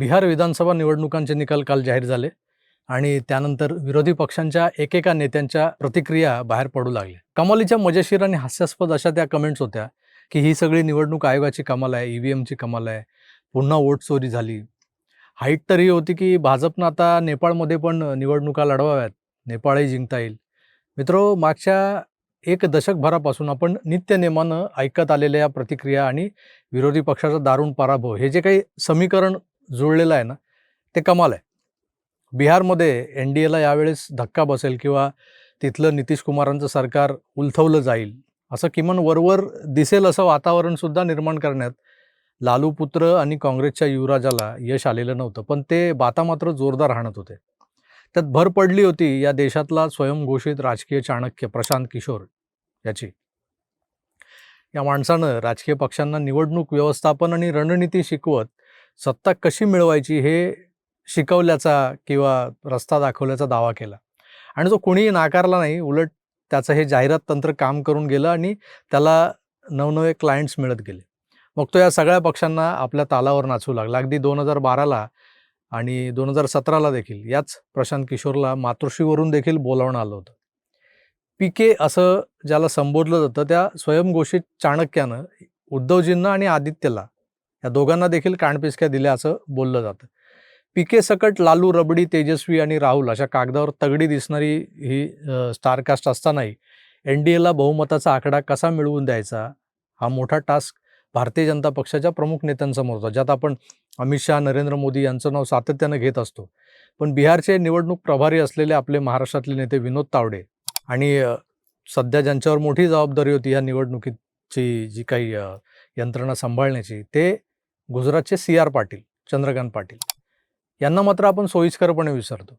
बिहार विधानसभा निवडणुकांचे निकाल काल जाहीर झाले आणि त्यानंतर विरोधी पक्षांच्या एकेका नेत्यांच्या प्रतिक्रिया बाहेर पडू लागल्या कमालीच्या मजेशीर आणि हास्यास्पद अशा त्या कमेंट्स होत्या की ही सगळी निवडणूक आयोगाची कमाल आहे ई व्ही एमची कमाल आहे पुन्हा वोट चोरी झाली. हाईट तर ही होती की भाजपनं आता नेपाळमध्ये पण निवडणुका लढवाव्यात नेपाळही जिंकता येईल. मित्रो मागच्या एक दशकभरापासून आपण नित्यनेमानं ऐकत आलेल्या या प्रतिक्रिया आणि विरोधी पक्षाचा दारुण पराभव हे जे काही समीकरण जुळलेलं आहे ना ते कमाल आहे. बिहारमध्ये एन डी एला यावेळेस धक्का बसेल किंवा तिथलं नितीश कुमारांचं सरकार उलथवलं जाईल असं किमान वरवर दिसेल असं वातावरणसुद्धा निर्माण करण्यात लालू पुत्र आणि काँग्रेसच्या युवराजाला यश आलेलं नव्हतं पण ते बाता मात्र जोरदार राहणत होते. त्यात भर पडली होती या देशातला स्वयंघोषित राजकीय चाणक्य प्रशांत किशोर याची. या माणसानं राजकीय पक्षांना निवडणूक व्यवस्थापन आणि रणनीती शिकवत सत्ता कशी मिळवायची हे शिकवल्याचा किंवा रस्ता दाखवल्याचा दावा केला. आणि तो कोणीही नाकारला नाही उलट त्याचं हे जाहिरात तंत्र काम करून गेलं आणि त्याला नवनवे क्लायंट्स मिळत गेले. मग तो या सगळ्या पक्षांना आपल्या तालावर नाचू लागला. अगदी दोन हजार बाराला आणि दोन हजार सतराला देखील याच प्रशांत किशोरला मातृश्रीवरून देखील बोलावणं आलं होतं. पी के असं ज्याला संबोधलं जातं त्या स्वयंघोषित चाणक्यानं उद्धवजींना आणि आदित्यला या दोघांना देखील कानपिसक्या दिल्या असं बोललं जातं. पी के सकट लालू रबडी तेजस्वी आणि राहुल अशा कागदावर तगडी दिसणारी ही स्टारकास्ट असतानाही एन डी एला बहुमताचा आकडा कसा मिळवून द्यायचा हा मोठा टास्क भारतीय जनता पक्षाच्या प्रमुख नेत्यांसमोर होता ज्यात आपण अमित शहा नरेंद्र मोदी यांचं नाव सातत्यानं घेत असतो. पण बिहारचे निवडणूक प्रभारी असलेले आपले महाराष्ट्रातले नेते विनोद तावडे आणि सध्या ज्यांच्यावर मोठी जबाबदारी होती या निवडणुकीची जी काही यंत्रणा सांभाळण्याची ते गुजरातचे सी आर पाटील चंद्रकांत पाटील यांना मात्र आपण सोयीस्करपणे विसरतो.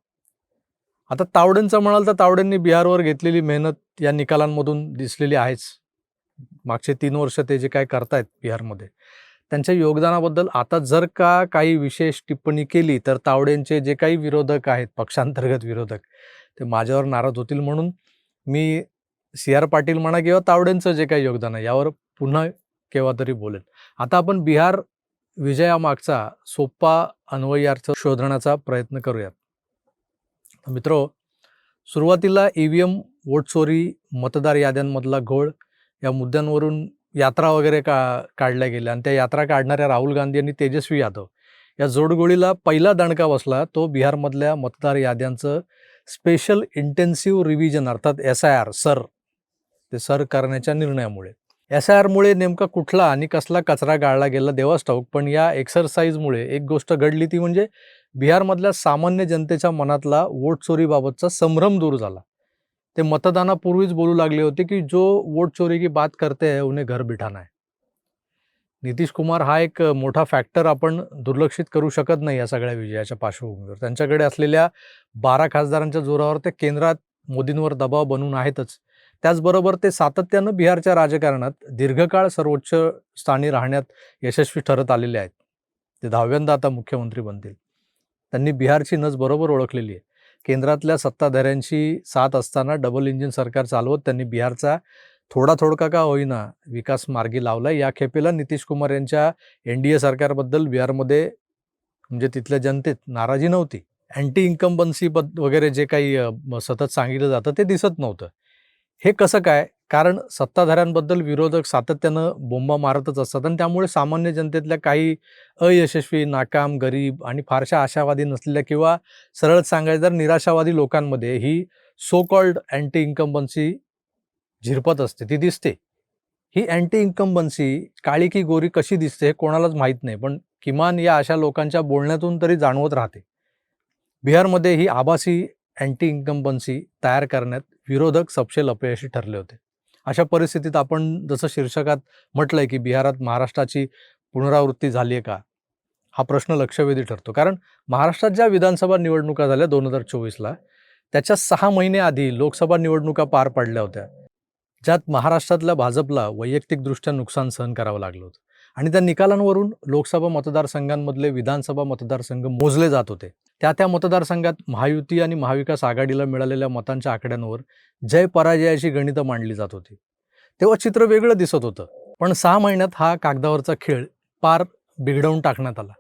आता तावडेंचं म्हणाल तर तावडेंनी बिहारवर घेतलेली मेहनत या निकालांमधून दिसलेली आहेच. मागचे तीन वर्ष ते जे काय करतायत बिहारमध्ये त्यांच्या योगदानाबद्दल आता जर का काही विशेष टिप्पणी केली तर तावडेंचे जे काही विरोधक आहेत पक्षांतर्गत विरोधक ते माझ्यावर नाराज होतील म्हणून मी सी आर पाटील म्हणा किंवा तावडेंचं जे काही योगदान आहे यावर पुन्हा केव्हा तरी बोलेल आता आपण बिहार विजयामागचा सोपा अन्वयार्थ शोधण्याचा प्रयत्न करूयात. मित्रो सुरुवातीला ई व्ही एम वोटचोरी मतदार याद्यांमधला घोळ या मुद्द्यांवरून यात्रा वगैरे का काढल्या गेल्या आणि त्या यात्रा काढणाऱ्या राहुल गांधी आणि तेजस्वी यादव या जोडगोळीला पहिला दणका बसला तो बिहारमधल्या मतदार याद्यांचं स्पेशल इंटेन्सिव्ह रिव्हिजन अर्थात एस आय आर सर. ते सर करण्याच्या निर्णयामुळे. एस आय आरमुळे नेमका कुठला आणि कसला कचरा गाळला गेला देवास ठाऊक पण या एक्सरसाइजमुळे एक गोष्ट घडली ती म्हणजे बिहारमधल्या सामान्य जनतेच्या मनातला वोट चोरीबाबतचा संभ्रम दूर झाला. ते मतदानापूर्वीच बोलू लागले होते की जो वोट चोरी की बात करते है उन्हें घर बिठाना है. नितीश कुमार हा एक मोठा फॅक्टर आपण दुर्लक्षित करू शकत नाही या सगळ्या विजयाच्या पार्श्वभूमीवर. त्यांच्याकडे असलेल्या बारा खासदारांच्या जोरावर ते केंद्रात मोदींवर दबाव बनवून आहेतच. त्याचबरोबर ते सातत्यानं बिहारच्या राजकारणात दीर्घकाळ सर्वोच्च स्थानी राहण्यात यशस्वी ठरत आलेले आहेत. ते दहाव्यांदा आता मुख्यमंत्री बनतील. त्यांनी बिहारची नस बरोबर ओळखलेली आहे. केंद्रातल्या सत्ताधाऱ्यांशी साथ असताना डबल इंजिन सरकार चालवत त्यांनी बिहारचा थोडा थोडका का होईना विकास मार्गी लावला. या खेपेला नितीश कुमार यांच्या एन डी ए सरकारबद्दल बिहारमध्ये म्हणजे तिथल्या जनतेत नाराजी नव्हती. अँटी इन्कम्बन्सी बद वगैरे जे काही सतत सांगितलं जातं ते दिसत नव्हतं. हे कसं काय? कारण सत्ताधाऱ्यांबद्दल विरोधक सातत्यानं बोंबा मारतच असतात आणि त्यामुळे सामान्य जनतेतल्या काही अयशस्वी नाकाम गरीब आणि फारशा आशावादी नसलेल्या किंवा सरळ सांगायचं तर निराशावादी लोकांमध्ये ही सो कॉल्ड अँटी इन्कम्बन्सी झिरपत असते. ती दिसते. ही अँटी इन्कम्बन्सी काळी की गोरी कशी दिसते हे कोणालाच माहीत नाही पण किमान या अशा लोकांच्या बोलण्यातून तरी जाणवत राहते. बिहारमध्ये ही आभासी अँटी इन्कम्बन्सी तयार करण्यात विरोधक सपशेल अपयशी ठरले होते. अशा परिस्थितीत आपण जसं शीर्षकात म्हटलंय की बिहारात महाराष्ट्राची पुनरावृत्ती झाली आहे का? हा प्रश्न लक्षवेधी ठरतो. कारण महाराष्ट्रात ज्या विधानसभा निवडणुका झाल्या दोन हजार चोवीसला त्याच्या सहा महिने आधी लोकसभा निवडणुका पार पडल्या होत्या. ज्यात महाराष्ट्रातल्या भाजपला वैयक्तिकदृष्ट्या नुकसान सहन करावं लागलं होतं. आणि त्या निकालांवरून लोकसभा मतदारसंघांमधले विधानसभा मतदारसंघ मोजले जात होते. त्या त्या मतदारसंघात महायुती आणि महाविकास आघाडीला मिळालेल्या मतांच्या आकड्यांवर जय पराजयाची गणितं मांडली जात होती. तेव्हा चित्र वेगळं दिसत होतं पण सहा महिन्यात हा कागदावरचा खेळ पार बिघडवून टाकण्यात आला.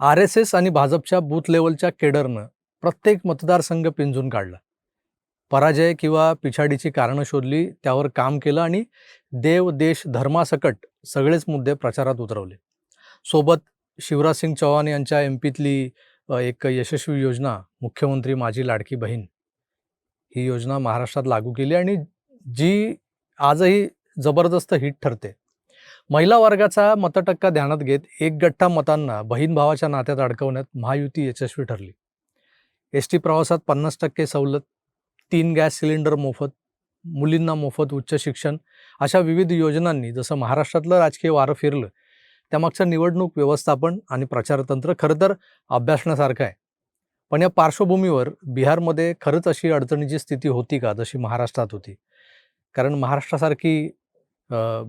आर एस एस आणि भाजपच्या बूथ लेवलच्या केडरनं प्रत्येक मतदारसंघ पिंजून काढला. पराजय किंवा पिछाडीची कारणं शोधली त्यावर काम केलं आणि देव देश धर्मासकट सगळेच मुद्दे प्रचारात उतरवले. सोबत शिवराज सिंग चौहान यांच्या एम पीतली एक यशस्वी योजना मुख्यमंत्री माझी लाडकी बहीण. ही योजना महाराष्ट्रात लागू केली आणि जी आजही जबरदस्त हिट ठरते. महिला वर्गाचा मतटक्का ध्यानात घेत एक गठ्ठा मतांना बहीण भावाच्या नात्यात अडकवण्यात महायुती यशस्वी ठरली. एस टी प्रवासात पन्नास टक्के सवलत तीन गॅस सिलेंडर मोफत मुलींना मोफत उच्च शिक्षण अशा विविध योजनांनी जसं महाराष्ट्रातलं राजकीय वारं फिरलं त्यामागचं निवडणूक व्यवस्थापन आणि प्रचारतंत्र खरं तर अभ्यासण्यासारखं आहे. पण या पार्श्वभूमीवर बिहारमध्ये खरंच अशी अडचणीची स्थिती होती का? जशी महाराष्ट्रात होती. कारण महाराष्ट्रासारखी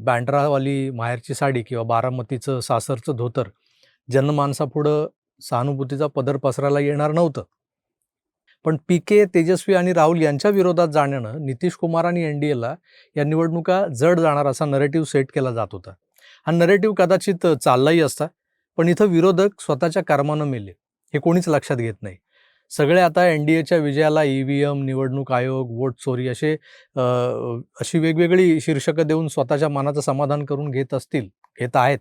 बँड्रावाली माहेरची साडी किंवा बारामतीचं सासरचं धोतर जनमानसापुढं सहानुभूतीचा पदर पसरायला येणार नव्हतं. पण पी के तेजस्वी आणि राहुल यांच्या विरोधात जाण्यानं नितीश कुमार आणि एन डी एला या निवडणुका जड जाणार असा नरेटिव्ह सेट केला जात होता. हा नरेटिव्ह कदाचित चाललाही असता पण इथं विरोधक स्वतःच्या कर्मानं मेले हे कोणीच लक्षात घेत नाही. सगळे आता एन डी एच्या विजयाला ई व्ही एम निवडणूक आयोग वोट चोरी असे अशी वेगवेगळी शीर्षकं देऊन स्वतःच्या मनाचं समाधान करून घेत असतील घेत आहेत.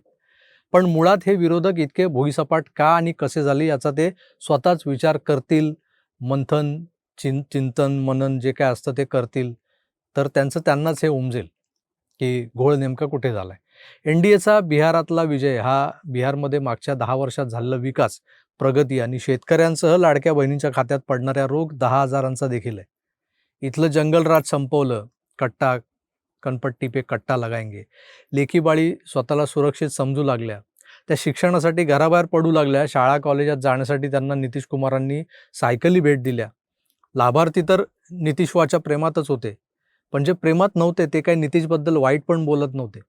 पण मुळात हे विरोधक इतके भोईसपाट का आणि कसे झाले याचा ते स्वतःच विचार करतील मंथन चिं चिंतन मनन जे काय असतं ते करतील तर त्यांचं त्यांनाच हे उमजेल की घोळ नेमका कुठे झाला आहे एन डी एचा बिहारातला विजय हा बिहारमध्ये मागच्या दहा वर्षात झालेला विकास प्रगती आणि शेतकऱ्यांसह लाडक्या बहिणींच्या खात्यात पडणाऱ्या रोग दहा हजारांचा देखील आहे. इथलं जंगलराज संपवलं कट्टा कनपट्टी पे कट्टा लगाएंगे लेखीबाळी स्वतःला सुरक्षित समजू लागल्या. त्या शिक्षणासाठी घराबाहेर पडू लागल्या. शाळा कॉलेजात जाण्यासाठी त्यांना नितीश कुमारांनी सायकली भेट दिल्या. लाभार्थी तर नितीशवाच्या प्रेमातच होते. पण जे प्रेमात नव्हते ते काही नितीशबद्दल वाईट पण बोलत नव्हते.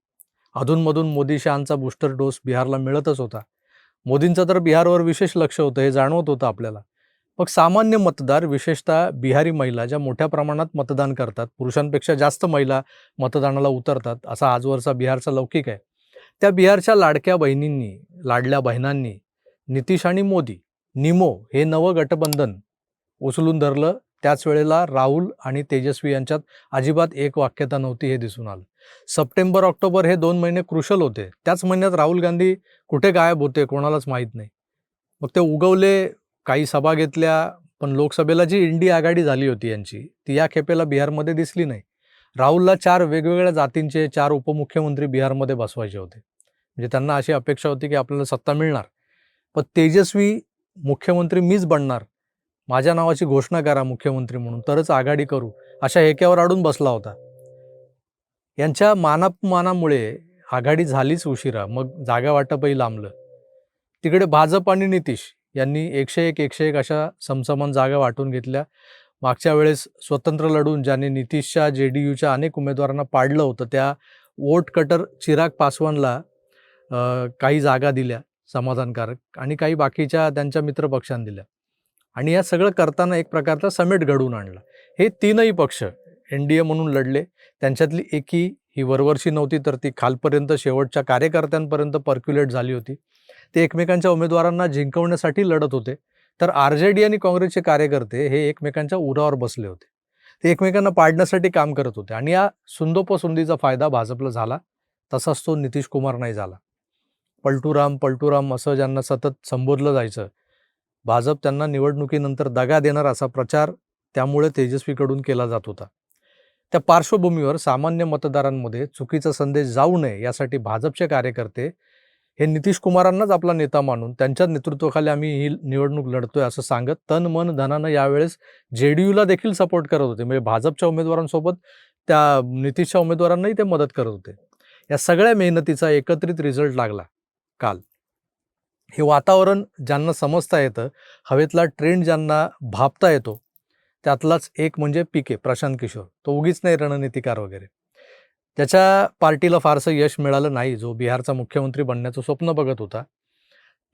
अधूनमधून मोदी शहांचा बूस्टर डोस बिहारला मिळतच होता. मोदींचं तर बिहारवर विशेष लक्ष होतं हे जाणवत होतं आपल्याला. मग सामान्य मतदार विशेषतः बिहारी महिला ज्या मोठ्या प्रमाणात मतदान करतात पुरुषांपेक्षा जास्त महिला मतदानाला उतरतात असा आजवरचा बिहारचा लौकिक आहे. त्या बिहारच्या लाडक्या बहिणींनी लाडल्या बहिणांनी नितीश आणि मोदी निमो हे नवं गटबंधन उचलून धरलं. त्याच वेळेला राहुल आणि तेजस्वी यांच्यात अजिबात एक वाक्यता नव्हती हे दिसून आलं. सप्टेंबर ऑक्टोबर हे दोन महिने क्रुशल होते. त्याच महिन्यात राहुल गांधी कुठे गायब होते कोणालाच माहीत नाही. मग ते उगवले काही सभा घेतल्या पण लोकसभेला जी इंडी आघाडी झाली होती यांची ती या खेपेला बिहारमध्ये दिसली नाही. राहुलला चार वेगवेगळ्या जातींचे चार उपमुख्यमंत्री बिहारमध्ये बसवायचे होते. म्हणजे त्यांना अशी अपेक्षा होती की आपल्याला सत्ता मिळणार. पण तेजस्वी मुख्यमंत्री मीच बनणार. माझ्या नावाची घोषणा करा मुख्यमंत्री म्हणून तरच आघाडी करू अशा हेक्यावर अडून बसला होता. यांच्या मानापमानामुळे आघाडी झालीच उशिरा. मग जागा वाटपही लांबलं. तिकडे भाजप आणि नितीश यांनी एकशे एक एकशे एक अशा समसमान जागा वाटून घेतल्या. मागच्या वेळेस स्वतंत्र लढून ज्याने नितीशच्या जे डी यूच्या अनेक उमेदवारांना पाडलं होतं त्या वोट कटर चिराग पासवानला काही जागा दिल्या समाधानकारक आणि काही बाकीच्या त्यांच्या मित्रपक्षांना दिल्या. आणि या सगळं करताना एक प्रकारचा समेट घडवून आणला. हे तीनही पक्ष एन डी ए म्हणून लढले. त्यांच्यातली एकी ही वरवर्षी नव्हती तर ती खालपर्यंत शेवटच्या कार्यकर्त्यांपर्यंत पर्क्युलेट झाली होती. ते एकमेकांच्या उमेदवारांना जिंकवण्यासाठी लढत होते. तर आर जे डी आणि काँग्रेसचे कार्यकर्ते हे एकमेकांच्या उरावर बसले होते. ते एकमेकांना पाडण्यासाठी काम करत होते आणि या सुंदोपसुंदीचा फायदा भाजपला झाला. तसाच तो नितीश कुमार नाही झाला. पलटूराम पलटूराम असं ज्यांना सतत संबोधलं जायचं भाजप त्यांना निवडणुकीनंतर दगा देणार असा प्रचार त्यामुळे तेजस्वीकडून केला जात होता. त्या पार्श्वभूमीवर सामान्य मतदारांमध्ये चुकीचा संदेश जाऊ नये यासाठी भाजपचे कार्यकर्ते हे नितीश कुमारांनाच आपला नेता मानून त्यांच्या नेतृत्वाखाली आम्ही ही निवडणूक लढतोय असं सांगत तन मन धनानं यावेळेस जे डी यूला देखील सपोर्ट करत होते. म्हणजे भाजपच्या उमेदवारांसोबत त्या नितीशच्या उमेदवारांनाही ते मदत करत होते. या सगळ्या मेहनतीचा एकत्रित रिझल्ट लागला काल. हे वातावरण ज्यांना समजता येतं हवेतला ट्रेंड ज्यांना भापता येतो त्यातलाच एक म्हणजे पिके प्रशांत किशोर. तो उगीच नाही रणनीतिकार वगैरे. त्याच्या पार्टीला फारसं यश मिळालं नाही. जो बिहारचा मुख्यमंत्री बनण्याचं स्वप्न बघत होता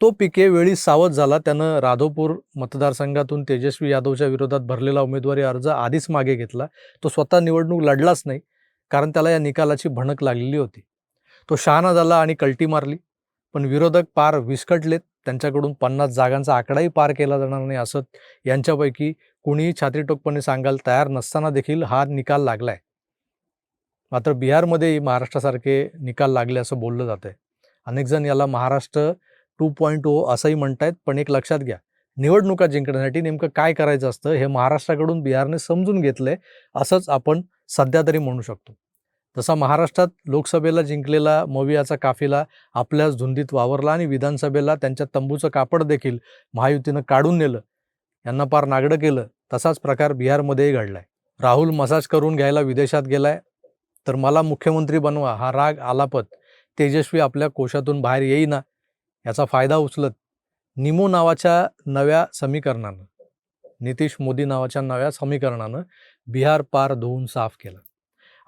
तो पिके वेळी सावध झाला. त्यानं राधोपूर मतदारसंघातून तेजस्वी यादवच्या विरोधात भरलेला उमेदवारी अर्ज आधीच मागे घेतला. तो स्वतः निवडणूक लढलाच नाही कारण त्याला या निकालाची भणक लागलेली होती. तो शहाणा झाला आणि कल्टी मारली. पण विरोधक पार विस्कटलेत. त्यांच्याकडून पन्नास जागांचा आकडाही पार केला जाणार नाही असत यांच्यापैकी कुणीही छातीटोकपणे सांगायला तयार नसताना देखील हा निकाल लागलाय. मात्र बिहारमध्येही महाराष्ट्रासारखे निकाल लागले असं बोललं जात आहे अनेक जण याला महाराष्ट्र टू पॉईंट ओ असंही म्हणतायत पण एक लक्षात घ्या निवडणुका जिंकण्यासाठी नेमकं काय करायचं असतं हे महाराष्ट्राकडून बिहारने समजून घेतलंय असंच आपण सध्या तरी म्हणू शकतो. तसा महाराष्ट्रात लोकसभेला जिंकलेला मवियाचा काफिला आपल्याच धुंदीत वावरला आणि विधानसभेला त्यांच्या तंबूचं कापड देखील महायुतीनं काढून नेलं यांना पार नागडं केलं तसाच प्रकार बिहारमध्येही घडलाय. राहुल मसाज करून घ्यायला विदेशात गेलाय तर मला मुख्यमंत्री बनवा हा राग आलापत. तेजस्वी आपल्या कोशातून बाहेर येईना याचा फायदा उचलत. निमो नावाच्या नव्या समीकरणानं नितीश मोदी नावाच्या नव्या समीकरणानं बिहार पार धुवून साफ केलं.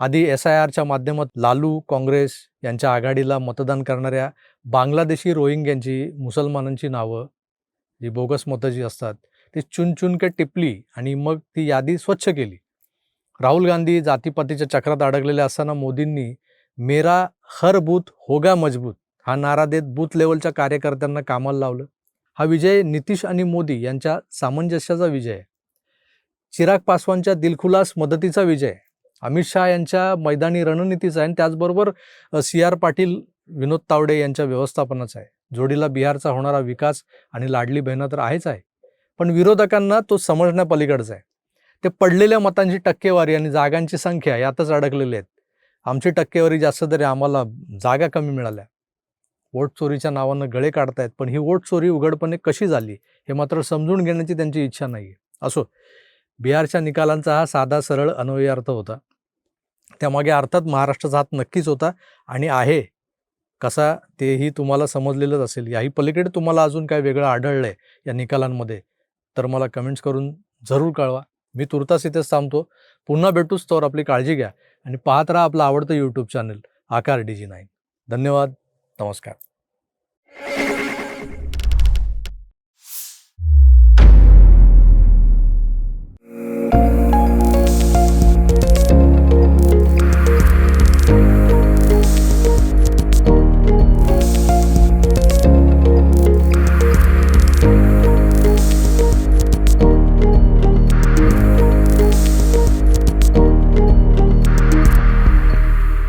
आधी एस आय आरच्या माध्यमात लालू काँग्रेस यांच्या आघाडीला मतदान करणाऱ्या बांगलादेशी रोहिंग्यांची मुसलमानांची नावं जी बोगस मतं जी असतात ती चुनचुनके टिपली आणि मग ती यादी स्वच्छ केली. राहुल गांधी जातीपातीच्या चक्रात अडकलेले असताना मोदींनी मेरा हर बूथ होगा मजबूत हा नारा देत बूथ लेवलच्या कार्यकर्त्यांना कामाला लावलं. हा विजय नितीश आणि मोदी यांच्या सामंजस्याचा विजय आहे. चिराग पासवानच्या दिलखुलास मदतीचा विजय आहे. अमित शहा यांच्या मैदानी रणनीतीचा आहे आणि त्याचबरोबर सी आर पाटील विनोद तावडे यांच्या व्यवस्थापनाचा आहे. जोडीला बिहारचा होणारा विकास आणि लाडली बहिणं तर आहेच आहे. पण विरोधकांना तो समजण्यापलीकडचा आहे. ते पडलेल्या मतांची टक्केवारी आणि जागांची संख्या यातच अडकलेले आहेत. आमची टक्केवारी जास्त तरी आम्हाला जागा कमी मिळाल्या. वोट चोरीच्या नावानं गळे काढतायत पण ही वोट चोरी उघडपणे कशी झाली हे मात्र समजून घेण्याची त्यांची इच्छा नाही आहे असो बिहारच्या निकालांचा हा साधा सरळ अन्वयी अर्थ होता. त्यामागे अर्थात महाराष्ट्राचा हात नक्कीच होता आणि आहे. कसा तेही तुम्हाला समजलेलंच असेल. याही पलीकडे तुम्हाला अजून काय वेगळं आढळलं आहे या निकालांमध्ये. तर मला कमेंट्स करून जरूर कळवा. मी तुर्तास इथेच थांबतो. पुन्हा भेटूच तर आपली काळजी घ्या आणि पाहत राहा आपलं आवडतं YouTube channel Aakar D G nine धन्यवाद. नमस्कार.